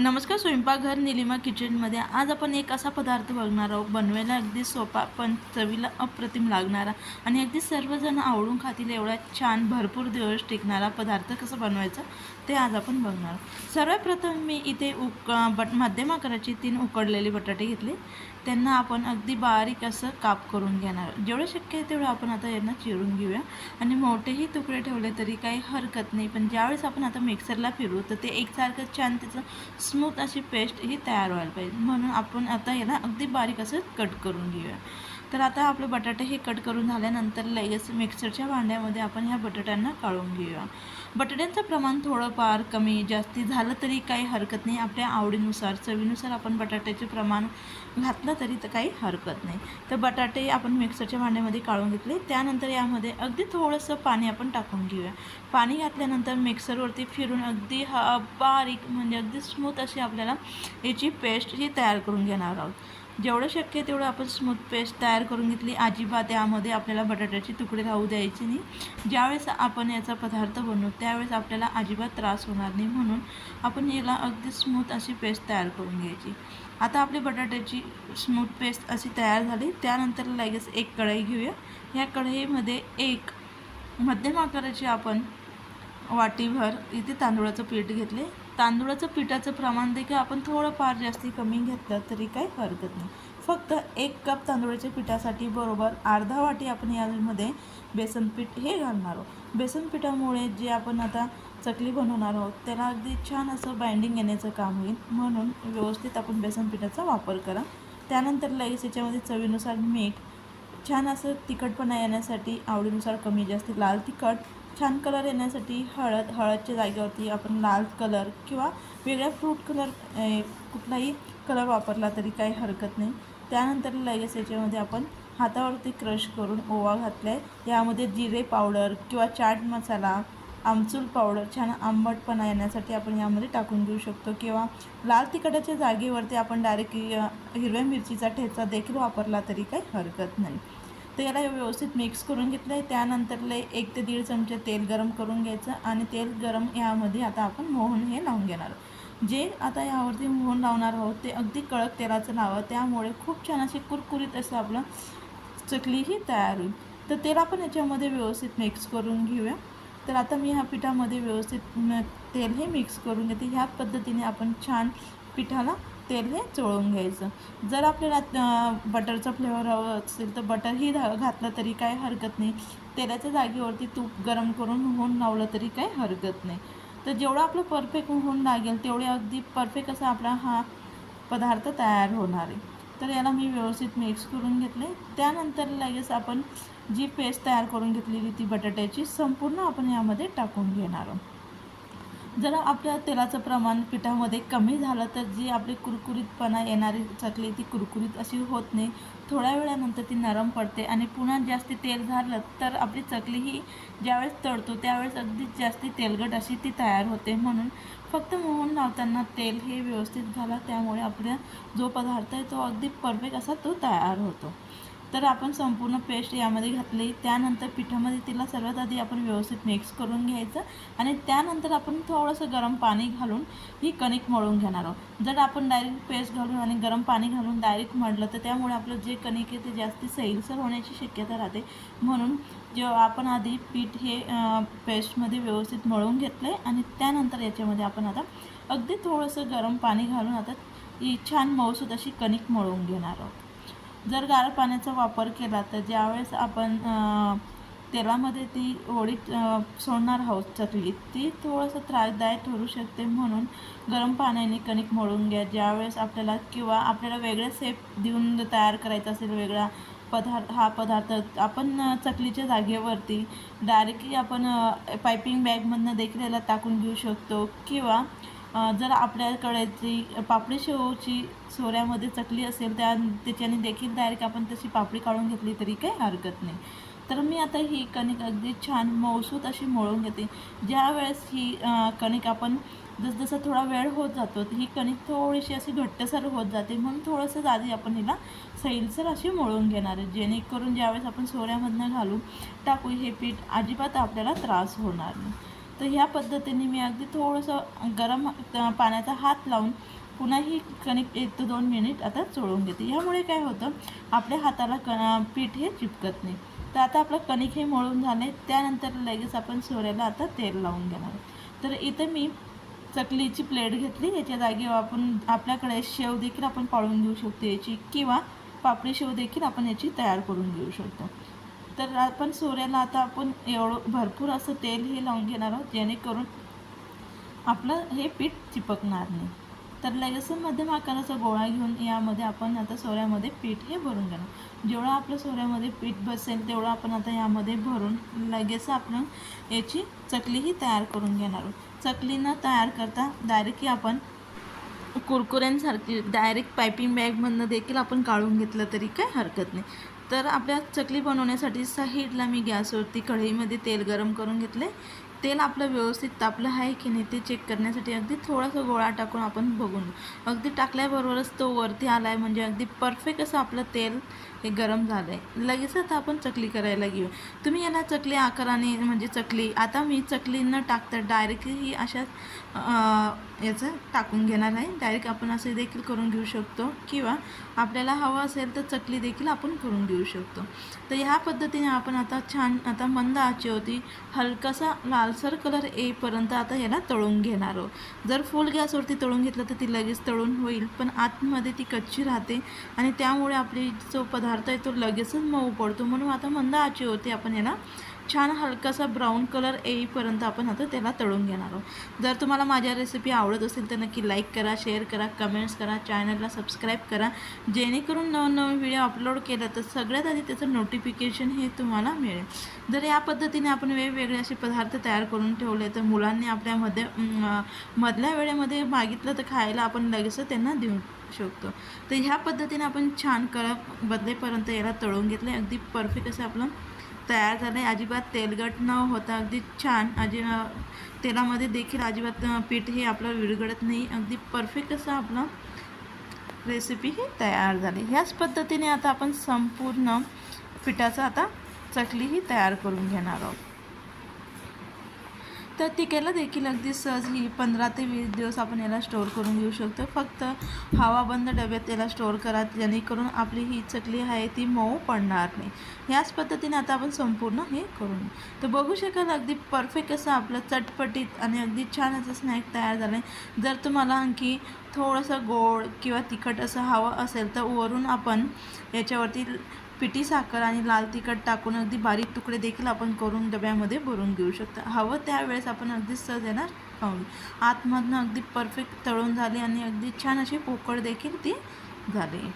नमस्कार स्वयंपाकघर निलिमा किचनमध्ये आज आपण एक असा पदार्थ बघणार आहोत. बनवायला अगदी सोपा पण चवीला अप्रतिम लागणारा आणि अगदी सर्वजण आवडून खातील एवढा छान भरपूर दिवस टिकणारा पदार्थ कसं बनवायचं ते आज आपण बघणार आहोत. सर्वप्रथम मी इथे उक बट मध्यम आकाराची तीन उकडलेले बटाटे घेतले. त्यांना आपण अगदी बारीक असं काप करून घेणार जेवढं शक्य आहे तेवढं आपण आता यांना चिरून घेऊया. आणि मोठेही तुकडे ठेवले तरी काही हरकत नाही. पण ज्यावेळेस आपण आता मिक्सरला फिरू तर ते एकसारखं छान त्याचं स्मूथ अशी पेस्ट ही तयार व्हायला पाहिजे. म्हणून आपण आता याला अगदी बारीक असं कट करून घेऊया. तर आता आपले बटाटे हे कट करून झाल्यानंतर लगेच मिक्सरच्या भांड्यामध्ये आपण ह्या बटाट्यांना काढून घेऊया. बटाट्यांचं प्रमाण थोडंफार कमी जास्ती झालं तरी काही हरकत नाही. आपल्या आवडीनुसार चवीनुसार आपण बटाट्याचे प्रमाण घातलं तरी तर काही हरकत नाही. तर बटाटे आपण मिक्सरच्या भांड्यामध्ये काढून घेतले. त्यानंतर यामध्ये अगदी थोडंसं पाणी आपण टाकून घेऊया. पाणी घातल्यानंतर मिक्सरवरती फिरून अगदी ह बारीक म्हणजे अगदी स्मूथ अशी आपल्याला याची पेस्ट ही तयार करून घेणार आहोत. जेवढं शक्य आहे तेवढं आपण स्मूथ पेस्ट तयार करून घेतली. अजिबात यामध्ये आपल्याला बटाट्याचे तुकडे राहू द्यायचे नाही. ज्यावेळेस आपण याचा पदार्थ बनवू त्यावेळेस आपल्याला अजिबात त्रास होणार नाही. म्हणून आपण याला अगदी स्मूथ अशी पेस्ट तयार करून घ्यायची. आता आपली बटाट्याची स्मूथ पेस्ट अशी तयार झाली. त्यानंतर लगेच एक कढई घेऊया. ह्या कढईमध्ये एक मध्यम आकाराची आपण वाटीभर इथे तांदूळाचं पीठ घेतले. तांदूळाचं पिठाचं प्रमाण देखील आपण थोडंफार जास्ती कमी घेतलं तरी काही हरकत नाही. फक्त एक कप तांदूळाच्या पिठासाठी बरोबर अर्धा वाटी आपण यामध्ये बेसन पीठ हे घालणार आहोत. बेसन पिठामुळे जे आपण आता चकली बनवणार आहोत त्याला अगदी छान असं बाइंडिंग येण्याचं काम होईल. म्हणून व्यवस्थित आपण बेसन पिठाचा वापर करा. त्यानंतर लगेच याच्यामध्ये चवीनुसार मीठ छान असं तिखटपणा येण्यासाठी आवडीनुसार कमी जास्त लाल तिखट छान कलर येण्यासाठी हळद हळदच्या जागेवरती आपण लाल कलर किंवा वेगळ्या फ्रूट कलर कुठलाही कलर वापरला तरी काही हरकत नाही. त्यानंतर लगेच याच्यामध्ये आपण हातावरती क्रश करून ओवा घातला आहे यामध्ये जिरे पावडर किंवा चाट मसाला आमचूर पावडर छान आंबटपणा येण्यासाठी आपण यामध्ये टाकून देऊ शकतो. किंवा लाल तिखटाच्या जागेवरती आपण डायरेक्ट हिरव्या मिरचीचा ठेचा देखील वापरला तरी काही हरकत नाही. तर याला व्यवस्थित मिक्स करून घेतलं आहे त्यानंतर लय एक ते दीड चमचे तेल गरम करून घ्यायचं आणि तेल गरम यामध्ये आता आपण मोहन हे लावून घेणार जे आता यावरती मोहन लावणार आहोत ते अगदी कडक तेलाचं लावा. त्यामुळे खूप छान असे कुरकुरीत असं आपलं चकलीही तयार होईल. तर तेल आपण याच्यामध्ये व्यवस्थित मिक्स करून घेऊया. तर आता मी ह्या पिठामध्ये व्यवस्थित तेल हे मिक्स करून घेते. ह्या पद्धतीने आपण छान पिठाला तेल हे चोळून घ्यायचं. जर आपल्याला बटरचा फ्लेवर हवं असेल तर बटरही घातलं तरी काय हरकत नाही. तेलाच्या जागेवरती तूप गरम करून होऊन लावलं तरी काय हरकत नाही. तर जेवढं आपलं परफेक्ट होऊन लागेल तेवढे अगदी परफेक्ट असा आपला हा पदार्थ तयार होणार आहे. तर याला मी व्यवस्थित मिक्स करून घेतले. त्यानंतर लगेच आपण जी पेस्ट तयार करून घेतलेली ती बटाट्याची संपूर्ण आपण यामध्ये टाकून घेणार आहोत. जर आपल्या तेलाचं प्रमाण पिठामध्ये कमी झालं तर जी आपली कुरकुरीतपणा येणारी चकली ती कुरकुरीत अशी होत नाही. थोड्या वेळानंतर ती नरम पडते आणि पुन्हा जास्त तेल झालं तर आपली चकली ही ज्यावेळेस तळतो त्यावेळेस अगदी जास्त तेलगट अशी ती तयार होते. म्हणून फक्त मोहन लावताना तेल हे व्यवस्थित घाला त्यामुळे आपल्या जो पदार्थ आहे तो अगदी परफेक्ट असा तो तयार होतो. तर आपण संपूर्ण पेस्ट यामध्ये घातली. त्यानंतर पिठामध्ये तिला सर्वात आधी आपण व्यवस्थित मिक्स करून घ्यायचं आणि त्यानंतर आपण थोडंसं गरम पाणी घालून ही कणिक मळून घेणार आहोत. जर आपण डायरेक्ट पेस्ट घालून आणि गरम पाणी घालून डायरेक्ट मळलं तर त्यामुळे आपलं जे कणिक आहे ते जास्त सैलसर होण्याची शक्यता राहते. म्हणून जेव्हा आपण आधी पीठ हे पेस्टमध्ये व्यवस्थित मळून घेतलं आहे आणि त्यानंतर याच्यामध्ये आपण आता अगदी थोडंसं गरम पाणी घालून आता ही छान मऊसूद अशी कणिक मळून घेणार आहोत. जर गार पाण्याचा वापर केला तर ज्यावेळेस आपण तेलामध्ये ती होळी सोडणार आहोत चकली ती थोडंसं त्रासदायक ठरू शकते म्हणून गरम पाण्याने कणिक मळून घ्या. ज्यावेळेस आपल्याला किंवा आपल्याला वेगळ्या सेप देऊन तयार करायचा असेल वेगळा पदार्थ हा पदार्थ आपण चकलीच्या जागेवरती डायरेक्टली आपण पायपिंग बॅगमधनं देखील याला टाकून घेऊ शकतो किंवा जर आपल्याकडे जी पापडी शेवची सोऱ्यामध्ये चकली असेल त्या त्याच्याने देखील डायरेक्ट आपण तशी पापडी काढून घेतली तरी काही हरकत नाही. तर मी आता ही कणिक अगदी छान मौसूत अशी मळून घेते. ज्या वेळेस ही कणिक आपण जसजसा थोडा वेळ होत जातो ही कणिक थोडीशी अशी घट्टसर होत जाते. म्हणून थोडंसं आधी आपण हिला सैलसर अशी मळून घेणार आहे. जेणेकरून ज्यावेळेस आपण सोऱ्यामधनं घालून टाकू हे पीठ अजिबात आपल्याला त्रास होणार नाही. तर ह्या पद्धतीने मी अगदी थोडंसं गरम पाण्याचा हात लावून पुन्हा ही कणिक एक ते दोन मिनिट आता चोळून घेते. ह्यामुळे काय होतं आपल्या हाताला क पीठ हे चिपकत नाही. तर आता आपलं कणिक हे मळून झाले त्यानंतर लगेच आपण सोऱ्याला आता तेल लावून घेणार. तर इथं मी चकलीची प्लेट घेतली याच्या जागी आपण आपल्याकडे शेव देखील आपण पाळून घेऊ शकतो याची किंवा पापडी शेव देखील आपण याची तयार करून घेऊ शकतो. तर आपण सोऱ्याला आता आपण एवढं भरपूर असं तेल हे लावून घेणार आहोत जेणेकरून आपलं हे पीठ चिपकणार नाही. तर लगेच मध्यम आकाराचा गोळा घेऊन यामध्ये आपण आता सोऱ्यामध्ये पीठ हे भरून घेणार. जेवढं आपलं सोऱ्यामध्ये पीठ बसेल तेवढं आपण आता यामध्ये भरून लगेच आपण याची चकलीही तयार करून घेणार आहोत. चकली न तयार करता डायरेक्टही आपण कुरकुऱ्यांसारखी डायरेक्ट पायपिंग बॅगमधनं देखील आपण काढून घेतलं तरी काय हरकत नाही. तर आपल्या चकली बनवण्यासाठी साईडला मी गॅसवरती कढईमध्ये तेल गरम करून घेतले. तेल आपलं व्यवस्थित तापलं आहे की नाही ते चेक करण्यासाठी अगदी थोडासा गोळा टाकून आपण बघून अगदी टाकल्याबरोबरच तो वरती आला आहे म्हणजे अगदी परफेक्ट असं आपलं तेल हे गरम झालं आहे लगेच आता आपण चकली करायला घेऊ तुम्ही याला चकली आकाराने म्हणजे चकली आता मी चकली न टाकता डायरेक्टली ही अशा याचं टाकून घेणार आहे. डायरेक्ट आपण असे देखील करून घेऊ शकतो. किंवा आपल्याला हवं असेल तर चकली देखील आपण करून घेऊ शकतो. तर ह्या पद्धतीने आपण आता छान आता मंद आची होती हलकासा लालसर कलर येईपर्यंत आता याला तळून घेणार आहोत. जर फुल गॅसवरती तळून घेतलं तर ती लगेच तळून होईल. पण आतमध्ये ती कच्ची राहते आणि त्यामुळे आपली जो पदार्थ आहे तो लगेचच मऊ पडतो. म्हणून आता मंद आची होती आपण याला छान हलकासा ब्राऊन कलर येईपर्यंत आपण आता त्याला तळून घेणार आहोत. जर तुम्हाला माझ्या रेसिपी आवडत असेल तर नक्की लाईक करा शेअर करा कमेंट्स करा चॅनलला सबस्क्राईब करा. जेणेकरून नवनवीन व्हिडिओ अपलोड केला तर सगळ्यात आधी त्याचं नोटिफिकेशन हे तुम्हाला मिळेल. जर या पद्धतीने आपण वेगवेगळे असे पदार्थ तयार करून ठेवले तर मुलांनी आपल्यामध्ये मधल्या वेळेमध्ये मागितलं तर खायला आपण लगेच त्यांना देऊ शकतो. तर ह्या पद्धतीने आपण छान कळ बदलेपर्यंत याला तळून घेतले. अगदी परफेक्ट असं आपलं तयार झालं आहे अजिबात तेलगट न होता अगदी छान. अजि तेलामध्ये देखील अजिबात पीठ हे आपलं विरघळत नाही. अगदी परफेक्ट असं आपलं रेसिपी ही तयार झाली. ह्याच पद्धतीने आता आपण संपूर्ण पिठाचं आता चकलीही तयार करून घेणार आहोत. तर ती केलं देखील अगदी सहज ही पंधरा ते वीस दिवस आपण याला स्टोअर करून घेऊ शकतो. फक्त हवाबंद डब्यात याला स्टोअर करा जेणेकरून आपली ही चकली आहे ती मऊ पडणार नाही. ह्याच पद्धतीने आता आपण संपूर्ण हे करून तर बघू शकाल अगदी परफेक्ट असं आपलं चटपटीत आणि अगदी छान असं स्नॅक तयार झालं आहे जर तुम्हाला आणखी थोडंसं गोड किंवा तिखट असं हवं असेल तर वरून आपण याच्यावरती पिठी साखर आणि लाल तिखट टाकून अगदी बारीक तुकडे देखील आपण करून डब्यामध्ये भरून घेऊ शकतो. हवं त्यावेळेस आपण अगदी सहज येणार खाऊन. आतमधनं अगदी परफेक्ट तळून झाली आणि अगदी छान अशी पोकळ देखील ती झाली.